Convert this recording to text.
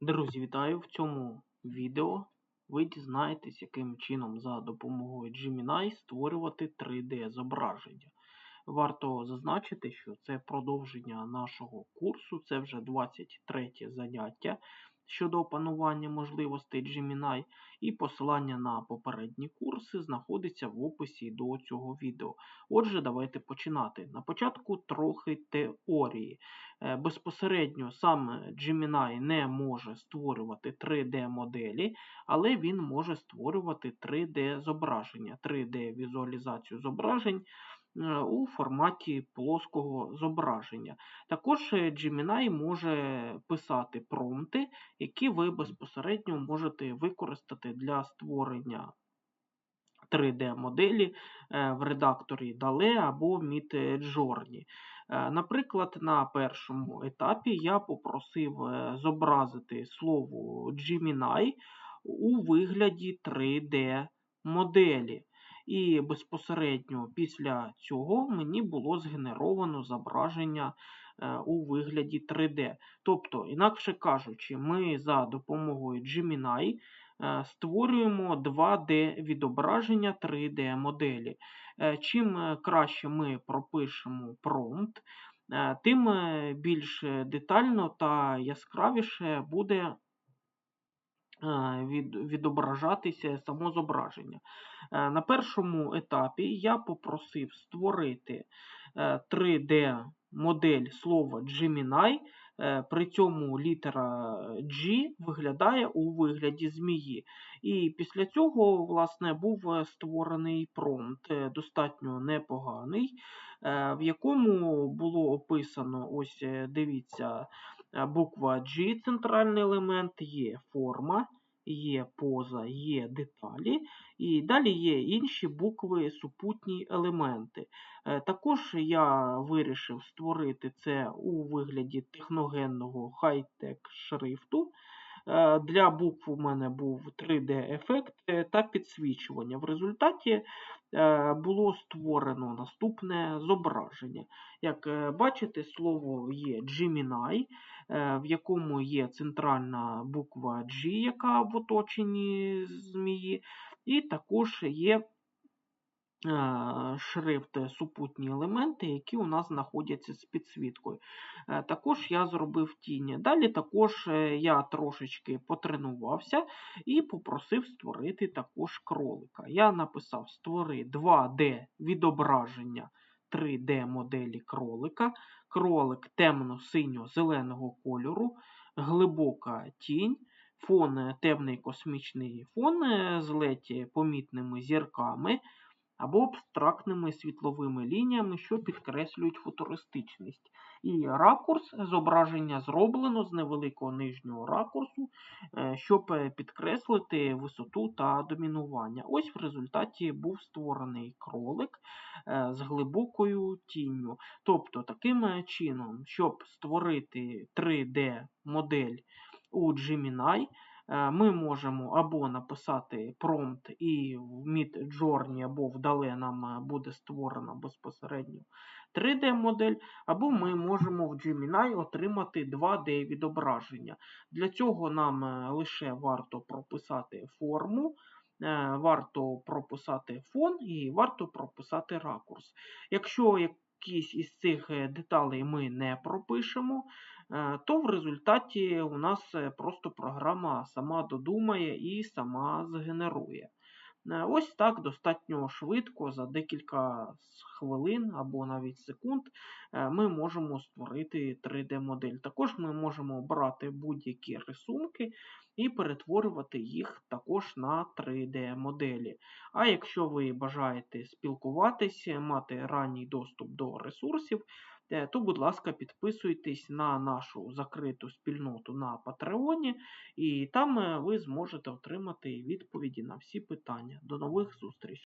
Друзі, вітаю! В цьому відео ви дізнаєтесь, яким чином за допомогою Gemini створювати 3D-зображення. Варто зазначити, що це продовження нашого курсу, це вже 23 заняття щодо опанування можливостей Gemini, і посилання на попередні курси знаходиться в описі до цього відео. Отже, давайте починати. На початку трохи теорії. Е, безпосередньо сам Gemini не може створювати 3D-моделі, але він може створювати 3D-зображення, 3D-візуалізацію зображень. Е, у форматі плоского зображення. Також е, Gemini може писати промпти, які ви безпосередньо можете використати для створення 3D-моделі е, в редакторі DALE або Midjourney. Наприклад, на першому етапі я попросив зобразити слово Gemini у вигляді 3D-моделі. І безпосередньо після цього мені було згенеровано зображення е, у вигляді 3D. Тобто, інакше кажучи, ми за допомогою Gemini е, створюємо 2D-відображення 3D-моделі. Е, чим краще ми пропишемо промпт, тим більш детально та яскравіше буде від, відображатися само зображення. Е, на першому етапі я попросив створити 3D-модель е, слова Gemini, е, при цьому літера G виглядає у вигляді змії. І після цього, власне, був створений промпт, достатньо непоганий, в якому було описано, ось дивіться, буква G, центральний елемент, є форма є поза, є деталі, і далі є інші букви, супутні елементи. Е, також я вирішив створити це у вигляді техногенного хай-тек шрифту. Е, для букв у мене був 3D-ефект е, та підсвічування. В результаті було створено наступне зображення. Як бачите, слово є Gemini. Е, в якому є центральна буква G, яка в оточенні змії, і також є е, шрифт супутні елементи, які у нас знаходяться з підсвіткою. Е, також я зробив тіні. Далі також я трошечки потренувався і попросив створити також кролика. Я написав: створи 2D відображення 3D-моделі кролика, кролик темно-синьо-зеленого кольору, глибока тінь, фон темний космічний фон з ледь помітними зірками або абстрактними світловими лініями, що підкреслюють футуристичність. І ракурс зображення зроблено з невеликого нижнього ракурсу, е, щоб підкреслити висоту та домінування. Ось в результаті був створений кролик е, з глибокою тінню. Тобто, таким чином, щоб створити 3D-модель у Gemini, Е, ми можемо або написати промпт, і в Midjourney, або вдале нам е, буде створена безпосередньо 3D-модель, або ми можемо в Gemini отримати 2D-відображення. Для цього нам е, лише варто прописати форму. Варто прописати фон і варто прописати ракурс. Якщо якісь із цих деталей ми не пропишемо, Е, то в результаті у нас е, просто програма сама додумає і сама згенерує. Е, ось так достатньо швидко, за декілька хвилин або навіть секунд, ми можемо створити 3D-модель. Також ми можемо обрати будь-які рисунки і перетворювати їх також на 3D-моделі. А якщо ви бажаєте спілкуватися, мати ранній доступ до ресурсів, Е, то, будь ласка, підписуйтесь на нашу закриту спільноту на Патреоні, і там е, ви зможете отримати відповіді на всі питання. До нових зустрічей!